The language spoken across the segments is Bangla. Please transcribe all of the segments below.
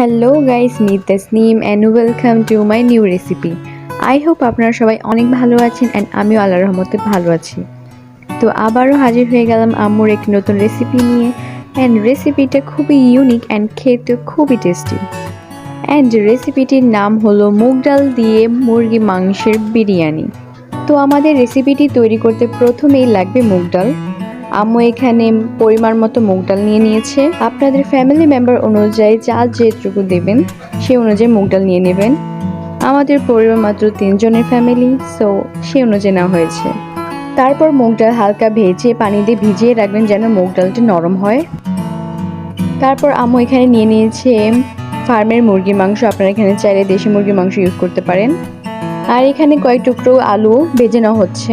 Hello guys meet Tasnim and welcome to my new recipe I hope আপনারা সবাই অনেক ভালো আছেন অ্যান্ড আমিও আল্লাহ রহমতে ভালো আছি। তো আবারও হাজির হয়ে গেলাম আম্মুর একটি নতুন রেসিপি নিয়ে অ্যান্ড রেসিপিটা খুবই ইউনিক অ্যান্ড খেতে খুবই টেস্টি অ্যান্ড রেসিপিটির নাম হলো মুগ ডাল দিয়ে মুরগি মাংসের বিরিয়ানি। তো আমাদের রেসিপিটি তৈরি করতে প্রথমেই লাগবে মুগ ডাল। আম্মু এখানে পরিমাণ মতো মুগ ডাল নিয়ে নিয়েছে। আপনাদের ফ্যামিলি মেম্বার অনুযায়ী চাল যেটুকু দেবেন সেই অনুযায়ী মুগ ডাল নিয়ে নেবেন। আমাদের পরিবার মাত্র তিনজনের ফ্যামিলি সো সেই অনুযায়ী নেওয়া হয়েছে। তারপর মুগ ডাল হালকা ভেজে পানি দিয়ে ভিজিয়ে রাখবেন যেন মুগ ডালটি নরম হয়। তারপর আম্মু এখানে নিয়ে নিয়েছে ফার্মের মুরগির মাংস। আপনারা এখানে চাইলে দেশি মুরগির মাংস ইউজ করতে পারেন। আর এখানে কয়েক টুকরো আলু ভেজে নেওয়া হচ্ছে।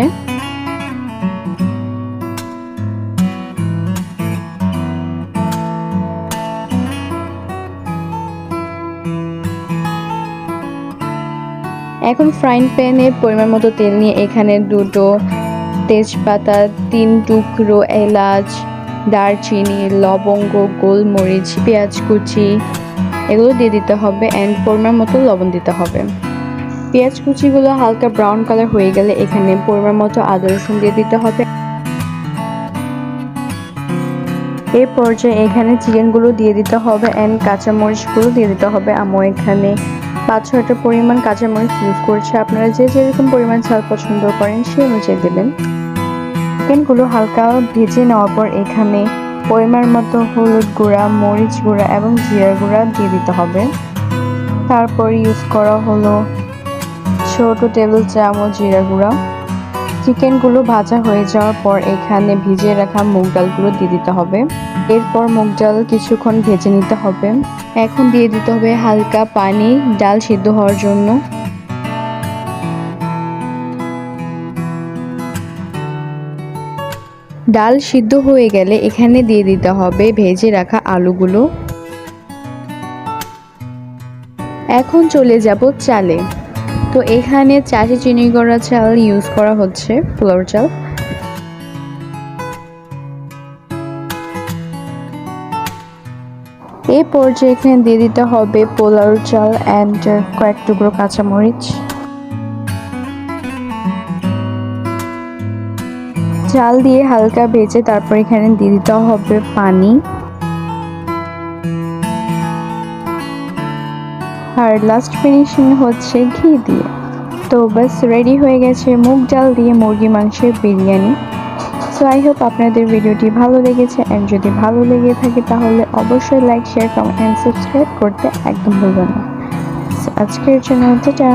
এখন ফ্রাইং প্যানে পরিমাণ মতো তেল নিয়ে এখানে দুটো তেজপাতা, তিন টুকরো এলাচ, দারচিনি, লবঙ্গ, গোলমরিচ, পেঁয়াজ কুচি, এগুলো দিয়ে দিতে হবে অ্যান্ড পরিমাণ মতো লবণ দিতে হবে। পেঁয়াজ কুচিগুলো হালকা ব্রাউন কালার হয়ে গেলে এখানে পরিমাণ মতো আদা, রসুন দিয়ে দিতে হবে। এই পর্যায়ে এখানে চিকেনগুলো দিয়ে দিতে হবে অ্যান্ড কাঁচামরিচগুলো দিয়ে দিতে হবে। আমও এখানে পাঁচ ছয়টা পরিমাণ কাঁচামরিচ ইউজ করছে। আপনারা যে যেরকম পরিমাণ ঝাল পছন্দ করেন, সে অনুযায়ী দেবেন। চিকেনগুলো হালকা ভেজে নেওয়ার পর এখানে পরিমাণ মতো হলুদ গুঁড়া, মরিচ গুঁড়া এবং জিরা গুঁড়া দিয়ে দিতে হবে। তারপর ইউজ করা হলো ছোট টেবিল চামচ জিরা গুঁড়া। চিকেনগুলো ভাজা হয়ে যাওয়ার পর এখানে ভিজিয়ে রাখা মুগ ডালগুলো দিয়ে দিতে হবে। এরপর মুগ ডাল কিছুক্ষণ ভেজে নিতে হবে। এখন দিয়ে দিতে হবে হালকা পানি, ডাল সিদ্ধ হওয়ার জন্য। ডাল সিদ্ধ হয়ে গেলে এখানে দিয়ে দিতে হবে ভেজে রাখা আলুগুলো। এখন চলে যাব চালে। তো এখানে চাষি চিনি করা চাল ইউজ করা হচ্ছে, পোলাও চাল। এই পর্যায়ে এখানে দিয়ে দিতে হবে পোলাও চাল অ্যান্ড কয়েক টুকরো কাঁচামরিচ। চাল দিয়ে হালকা ভেজে তারপর এখানে দিয়ে দিতে হবে পানি। আর লাস্ট ফিনিশিং হচ্ছে ঘি দিয়ে। তো বাস রেডি হয়ে গেছে মুগ ডাল দিয়ে মুরগি মাংসের বিরিয়ানি। সো আই হোপ আপনাদের ভিডিওটি ভালো লেগেছে অ্যান্ড যদি ভালো লেগে থাকে তাহলে অবশ্যই like share comment and subscribe করতে একদম ভুলবেন না। আজকের জন্য টাটা।